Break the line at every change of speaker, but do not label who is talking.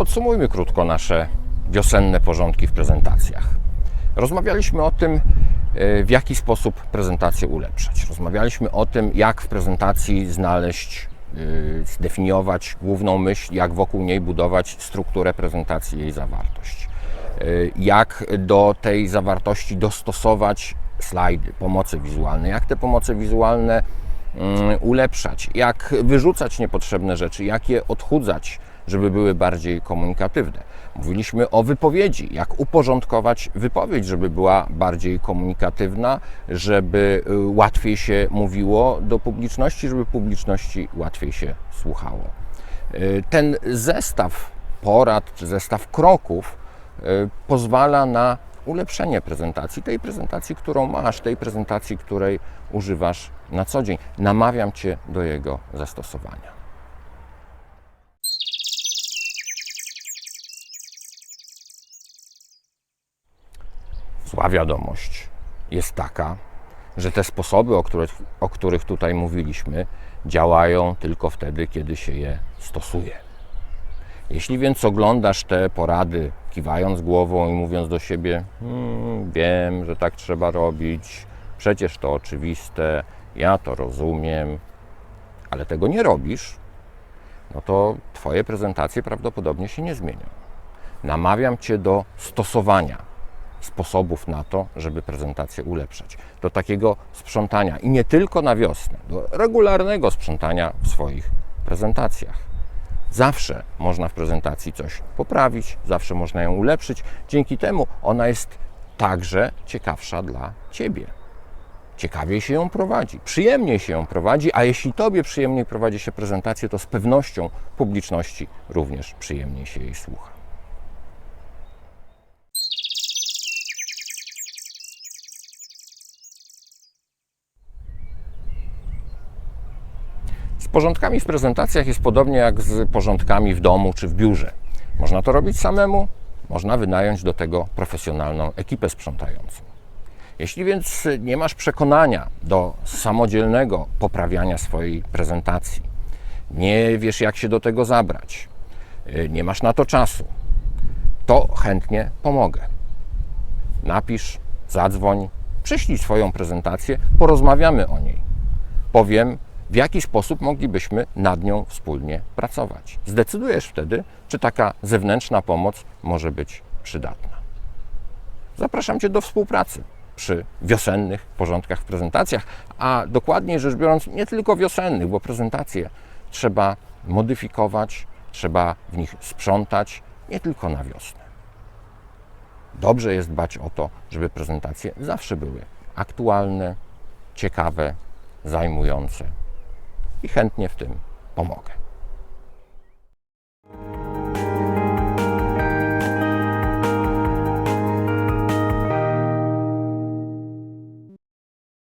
Podsumujmy krótko nasze wiosenne porządki w prezentacjach. Rozmawialiśmy o tym, e, w jaki sposób prezentację ulepszać. Rozmawialiśmy o tym, jak w prezentacji znaleźć, e, zdefiniować główną myśl, jak wokół niej budować strukturę prezentacji jej zawartość. E, Jak do tej zawartości dostosować slajdy, pomoce wizualne, jak te pomoce wizualne mm, ulepszać, jak wyrzucać niepotrzebne rzeczy, jak je odchudzać, żeby były bardziej komunikatywne. Mówiliśmy o wypowiedzi, jak uporządkować wypowiedź, żeby była bardziej komunikatywna, żeby y, łatwiej się mówiło do publiczności, żeby publiczności łatwiej się słuchało. Y, Ten zestaw porad czy zestaw kroków y, pozwala na ulepszenie prezentacji, tej prezentacji, którą masz, tej prezentacji, której używasz na co dzień. Namawiam Cię do jego zastosowania. Zła wiadomość jest taka, że te sposoby, o których, o których tutaj mówiliśmy, działają tylko wtedy, kiedy się je stosuje. Jeśli więc oglądasz te porady, kiwając głową i mówiąc do siebie, hmm, wiem, że tak trzeba robić, przecież to oczywiste, ja to rozumiem, ale tego nie robisz, no to Twoje prezentacje prawdopodobnie się nie zmienią. Namawiam Cię do stosowania sposobów na to, żeby prezentację ulepszać. Do takiego sprzątania i nie tylko na wiosnę, do regularnego sprzątania w swoich prezentacjach. Zawsze można w prezentacji coś poprawić, zawsze można ją ulepszyć. Dzięki temu ona jest także ciekawsza dla Ciebie. Ciekawiej się ją prowadzi, przyjemniej się ją prowadzi, a jeśli Tobie przyjemniej prowadzi się prezentację, to z pewnością publiczności również przyjemniej się jej słucha. Porządkami w prezentacjach jest podobnie jak z porządkami w domu czy w biurze. Można to robić samemu, można wynająć do tego profesjonalną ekipę sprzątającą. Jeśli więc nie masz przekonania do samodzielnego poprawiania swojej prezentacji, nie wiesz jak się do tego zabrać, y, nie masz na to czasu, to chętnie pomogę. Napisz, zadzwoń, przyślij swoją prezentację, porozmawiamy o niej. Powiem, w jaki sposób moglibyśmy nad nią wspólnie pracować. Zdecydujesz wtedy, czy taka zewnętrzna pomoc może być przydatna. Zapraszam Cię do współpracy przy wiosennych porządkach w prezentacjach, a dokładniej rzecz biorąc, nie tylko wiosennych, bo prezentacje trzeba modyfikować, trzeba w nich sprzątać, nie tylko na wiosnę. Dobrze jest dbać o to, żeby prezentacje zawsze były aktualne, ciekawe, zajmujące i chętnie w tym pomogę.